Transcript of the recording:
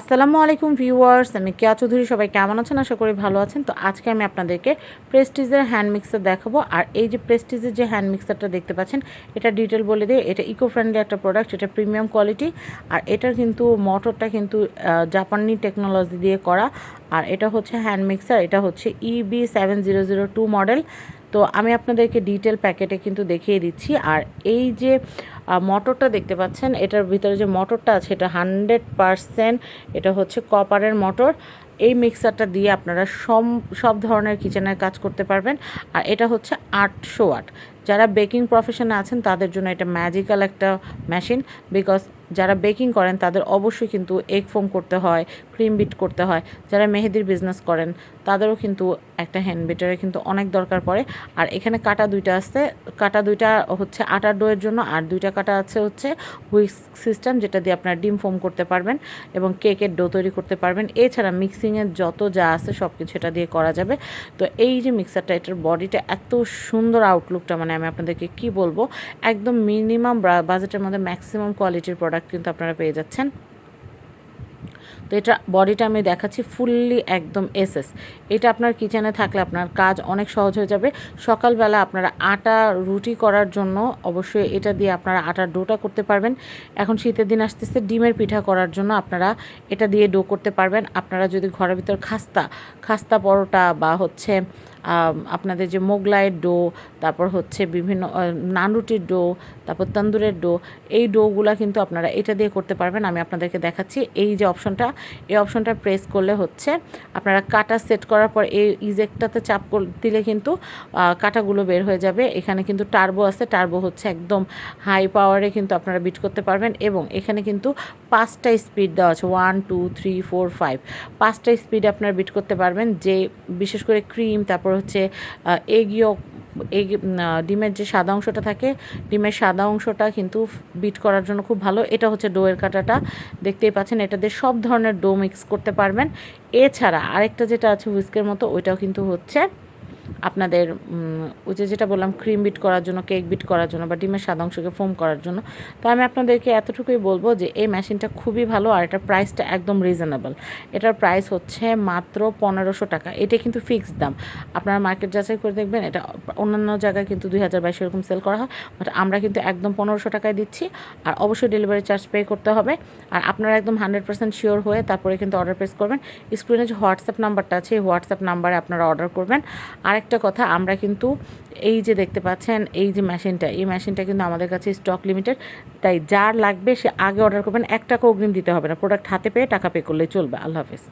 আসসালামু আলাইকুম ভিউয়ার্স, আমি কেয়া চৌধুরী, সবাই কেমন আছেন? আশা করি ভালো আছেন। তো আজকে আমি আপনাদেরকে প্রেস্টিজের হ্যান্ড মিক্সার দেখাবো। আর এই যে প্রেস্টিজের যে হ্যান্ড মিক্সারটা দেখতে পাচ্ছেন, এটা ডিটেল বলে দিয়ে এটা ইকো ফ্রেন্ডলি একটা প্রোডাক্ট এটা প্রিমিয়াম কোয়ালিটি আর এটার কিন্তু মোটরটা কিন্তু জাপানি টেকনোলজি দিয়ে করা। আর এটা হচ্ছে হ্যান্ড মিক্সার, এটা হচ্ছে EB seven zero zero two model তো আমি আপনাদেরকে ডিটেল প্যাকেটে কিন্তু দেখিয়ে দিচ্ছি। আর এই যে মোটরটা দেখতে পাচ্ছেন, এটার ভিতরে যে মোটরটা আছে, এটা হান্ড্রেড পারসেন্ট এটা হচ্ছে কপারের মোটর এই মিক্সারটা দিয়ে আপনারা সম, সব ধরনের কিচেনের কাজ করতে পারবেন। আর এটা হচ্ছে আটশো ওয়াট। যারা বেকিং প্রফেশনে আছেন, তাদের জন্য এটা ম্যাজিক্যাল একটা মেশিন বিকজ যারা বেকিং করেন, তাদের অবশ্যই কিন্তু এগ ফোম করতে হয় ক্রিম বিট করতে হয়। যারা মেহেদির বিজনেস করেন, তাদেরও কিন্তু একটা হ্যান্ড বিটারের কিন্তু অনেক দরকার পড়ে। আর এখানে কাটা দুইটা আছে। কাটা দুইটা হচ্ছে আটার ডোয়ের জন্য, আর দুইটা কাটা আছে হচ্ছে হুইক্স সিস্টেম যেটা দিয়ে আপনারা ডিম ফোম করতে পারবেন এবং কেকের ডো তৈরি করতে পারবেন। এছাড়া মিক্সিংয়ের যত যা আছে সব কিছু এটা দিয়ে করা যাবে। তো এই যে মিক্সারটা এটার বডিটা এত সুন্দর আউটলুকটা মানে আমি আপনাদেরকে কি বলব, একদম মিনিমাম বাজেটের মধ্যে ম্যাক্সিমাম কোয়ালিটির প্রোডাক্ট কিন্তু আপনারা পেয়ে যাচ্ছেন। তো এটা বডিটা আমি দেখাচ্ছি ফুললি একদম এসএস এটা আপনার কিচেনে থাকলে আপনার কাজ অনেক সহজ হয়ে যাবে। সকালবেলা আপনারা আটা রুটি করার জন্য অবশ্যই এটা দিয়ে আপনারা আটার ডোটা করতে পারবেন। এখন শীতের দিন আসতেছে, ডিমের পিঠা করার জন্য আপনারা এটা দিয়ে ডো করতে পারবেন। আপনারা যদি ঘরের ভিতর খাস্তা খাস্তা পরোটা বা হচ্ছে আপনাদের যে মোগলাইয়ের ডো, তারপর হচ্ছে বিভিন্ন নানরুটির ডো, তারপর তন্দুরের ডো, এই ডোগুলা কিন্তু আপনারা এটা দিয়ে করতে পারবেন। আমি আপনাদেরকে দেখাচ্ছি এই যে অপশনটা। এই অপশনটা প্রেস করলে হচ্ছে আপনারা কাটা সেট করার পর এই ইজেক্টটাতে চাপ দিলে কিন্তু কাটাগুলো বের হয়ে যাবে। এখানে কিন্তু টার্বো আছে। টার্বো হচ্ছে একদম হাই পাওয়ারে কিন্তু আপনারা বিট করতে পারবেন এবং এখানে কিন্তু পাঁচটা স্পিড দেওয়া আছে। One, two, three, four, five. পাঁচটা স্পিড আপনারা বিট করতে পারবেন। যে, বিশেষ করে ক্রিম, তারপর হচ্ছে এগিও এগ ডিমের যে সাদা অংশটা থাকে, ডিমের সাদা অংশটা কিন্তু বিট করার জন্য খুব ভালো। এটা হচ্ছে ডোয়ের কাটাটা। দেখতেই পাচ্ছেন, এটা দিয়ে সব ধরনের ডো মিক্স করতে পারবেন। এছাড়া আরেকটা যেটা আছে হুইস্কের মতো, ওইটাও কিন্তু হচ্ছে আপনাদের ওই যে যেটা বললাম ক্রিম বিট করার জন্য কেক বিট করার জন্য বা ডিমের সাদা অংশকে ফোম করার জন্য। তো আমি আপনাদেরকে এতটুকুই বলব যে এই মেশিনটা খুবই ভালো আর এটার প্রাইসটা একদম রিজনেবল এটার প্রাইস হচ্ছে মাত্র পনেরোশো টাকা। এটা কিন্তু ফিক্সড দাম। আপনারা মার্কেট যাচাই করে দেখবেন, এটা অন্যান্য জায়গায় কিন্তু দুই হাজার বাইশ এরকম সেল করা হয়। বাট আমরা কিন্তু একদম পনেরোশো টাকায় দিচ্ছি। আর অবশ্যই ডেলিভারি চার্জ পে করতে হবে। আর আপনারা একদম হান্ড্রেড পার্সেন্ট শিওর হয়ে তারপরে কিন্তু অর্ডার প্লেস করবেন। স্ক্রিনে যে হোয়াটসঅ্যাপ নাম্বারটা আছে, এই হোয়াটসঅ্যাপ নাম্বারে আপনারা অর্ডার করবেন। আরেকটা কথা, আমরা কিন্তু এই যে দেখতে পাচ্ছেন, এই যে মেশিনটা, এই মেশিনটা কিন্তু আমাদের কাছে স্টক লিমিটেড তাই যার লাগবে সে আগে অর্ডার করবেন। এক টাকা অগ্রিম দিতে হবে না প্রোডাক্ট হাতে পেয়ে টাকা পে করলে চলবে। আল্লাহ হাফেজ।